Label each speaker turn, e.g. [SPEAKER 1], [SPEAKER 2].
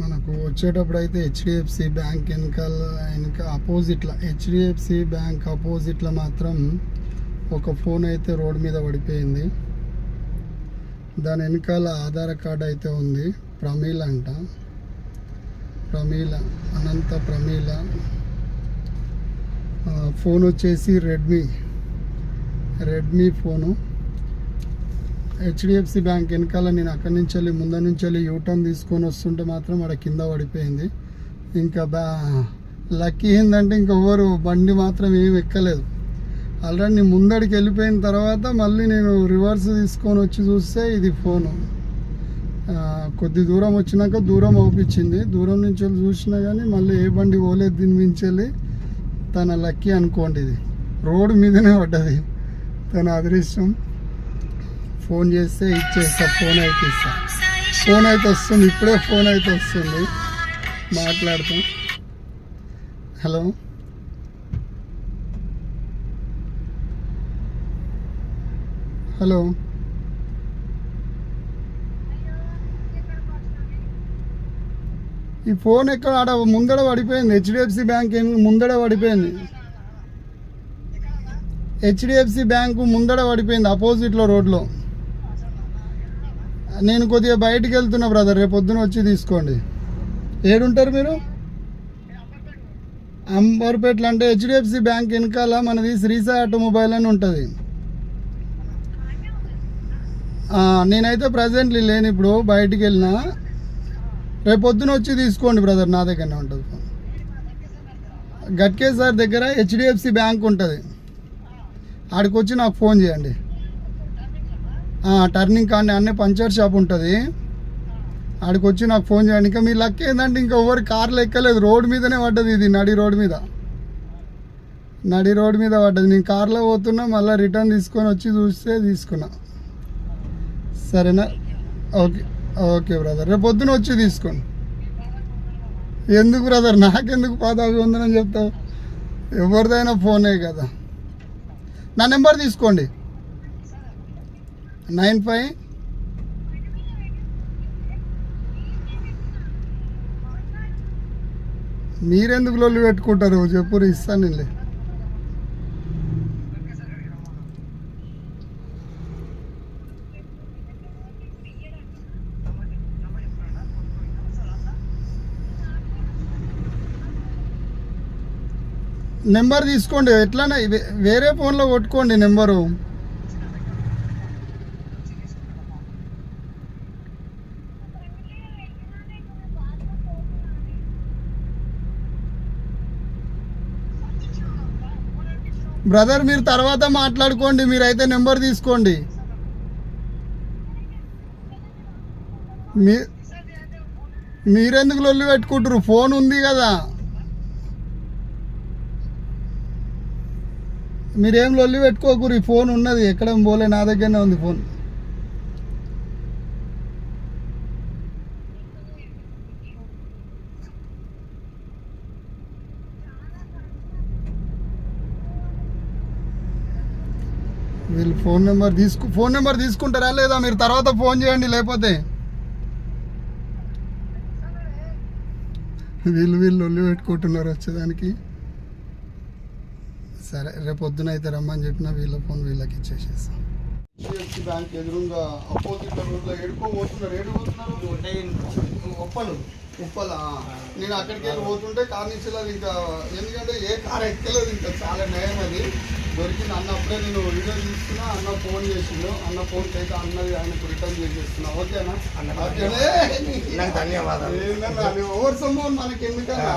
[SPEAKER 1] మనకు వచ్చేటప్పుడు అయితే హెచ్డిఎఫ్సి బ్యాంక్ వెనకాల వెనక అపోజిట్లో హెచ్డిఎఫ్సి బ్యాంక్ అపోజిట్లో మాత్రం ఒక ఫోన్ అయితే రోడ్ మీద పడిపోయింది. దాని వెనకాల ఆధార్ కార్డ్ అయితే ఉంది. ప్రమీల అంట. ప్రమీల అనంత ప్రమీల. ఫోన్ వచ్చేసి Redmi Redmi phone HDFC bank వెనకాల నేను అక్కడి నుంచి వెళ్ళి ముందర నుంచి వెళ్ళి యూటర్న్ తీసుకొని వస్తుంటే మాత్రం అక్కడ కింద పడిపోయింది. ఇంకా బ్యా లక్కీ ఏంటంటే ఇంకెవ్వరు బండి మాత్రం ఏం ఎక్కలేదు. ఆల్రెడీ నేను ముందడికి వెళ్ళిపోయిన తర్వాత మళ్ళీ నేను రివర్స్ తీసుకొని వచ్చి చూస్తే ఇది ఫోను. కొద్ది దూరం వచ్చినాక దూరం అవుపించింది. దూరం నుంచి వెళ్ళి చూసినా కానీ మళ్ళీ ఏ బండి పోలేదు దీని మించి వెళ్ళి తన లక్కీ అనుకోండి ఇది. రోడ్డు మీదనే పడ్డది. తన అదృష్టం. ఫోన్ చేస్తే ఇచ్చేస్తా ఫోన్ అయితే ఇస్తా ఫోన్ అయితే వస్తుంది ఇప్పుడే ఫోన్ అయితే వస్తుంది. మాట్లాడతాం. హలో. హలో. ఈ ఫోన్ ఎక్కడ ఆడ ముందడ పడిపోయింది. హెచ్డిఎఫ్సి బ్యాంక్ ఏం- ముందడ పడిపోయింది. హెచ్డిఎఫ్సి బ్యాంకు ముందడ పడిపోయింది అపోజిట్లో రోడ్లో. నేను కొద్దిగా బయటికి వెళ్తున్నా బ్రదర్ రేపు పొద్దున వచ్చి తీసుకోండి. ఏడుంటారు మీరు? అంబర్పేటలో అంటే హెచ్డిఎఫ్సి బ్యాంక్ వెనకాల మనది శ్రీసాయి ఆటోమొబైల్ అని ఉంటుంది. నేనైతే ప్రజెంట్లీ లేను ఇప్పుడు బయటికి వెళ్ళినా. రేపు పొద్దున వచ్చి తీసుకోండి బ్రదర్ నా దగ్గరనే ఉంటుంది ఫోన్. గట్కే సార్ దగ్గర హెచ్డిఎఫ్సి బ్యాంక్ ఉంటుంది. ఆడికి వచ్చి నాకు ఫోన్ చేయండి. టర్నింగ్ కానీ అన్నీ పంచర్ షాప్ ఉంటుంది. ఆడికి వచ్చి నాకు ఫోన్ చేయండి. ఇంకా మీ లక్ ఏంటంటే ఇంకా ఎవరు కార్లు ఎక్కలేదు. రోడ్ మీదనే పడ్డది ఇది నడి రోడ్ మీద. నడి రోడ్ మీద పడ్డది. నేను కార్లో పోతున్నా మళ్ళీ రిటర్న్ తీసుకొని వచ్చి చూస్తే తీసుకున్నా. సరేనా? Okay okay brother. రేపు పొద్దున వచ్చి తీసుకోండి. ఎందుకు బ్రదర్? నాకెందుకు పాదాభి ఉందని చెప్తావు? ఎవరిదైనా ఫోనే కదా. నా నెంబర్ తీసుకోండి. Nine five. మీరెందుకు లొల్లు పెట్టుకుంటారు? చెప్పురు ఇస్తాను వెళ్ళి నెంబర్ తీసుకోండి. ఎట్లనే వేరే ఫోన్లో కొట్టుకోండి నెంబరు. బ్రదర్ మీరు తర్వాత మాట్లాడుకోండి మీరైతే నెంబర్ తీసుకోండి. మీ మీరెందుకు లొల్లి పెట్టుకుంటారు ఫోన్ ఉంది కదా. మీరేం లొల్లి పెట్టుకోకూరి ఫోన్ ఉన్నది ఎక్కడ పోలే నా దగ్గరనే ఉంది ఫోన్. వీళ్ళు ఫోన్ నెంబర్ తీసుకు ఫోన్ నెంబర్ తీసుకుంటారా లేదా? మీరు తర్వాత ఫోన్ చేయండి లేకపోతే. వీళ్ళు వీళ్ళు ఒళ్ళు పెట్టుకుంటున్నారు వచ్చేదానికి. సరే రేపు పొద్దున అయితే రమ్మని చెప్పిన వీళ్ళ ఫోన్ వీళ్ళకి ఇచ్చేసేస్తాం. హెచ్డిఎఫ్సి బ్యాంక్ ఎదురుగా అపోజిట్ రోడ్లో ఎడుకో పోతున్నారు ఏడు పోతున్నారు ఉప్పలు? ఉప్పల నేను అక్కడికి వెళ్ళి పోతుంటే కార్ నుంచి ఇంకా. ఎందుకంటే ఏ కార్ ఎక్కలేదు ఇంకా. చాలా నయం అది. దొరికింది. అన్న అప్పుడే నేను వీడియో తీసుకున్నా అన్న ఫోన్ చేసిండు. అన్న ఫోన్కి అయితే అన్నది ఆయనకు రిటర్న్ చేసేస్తున్నా. ఓకేనా?
[SPEAKER 2] ధన్యవాదాలు.
[SPEAKER 1] ఏందన్నా అది ఓవర్ సొమ్ము మనకి ఎందుకన్నా?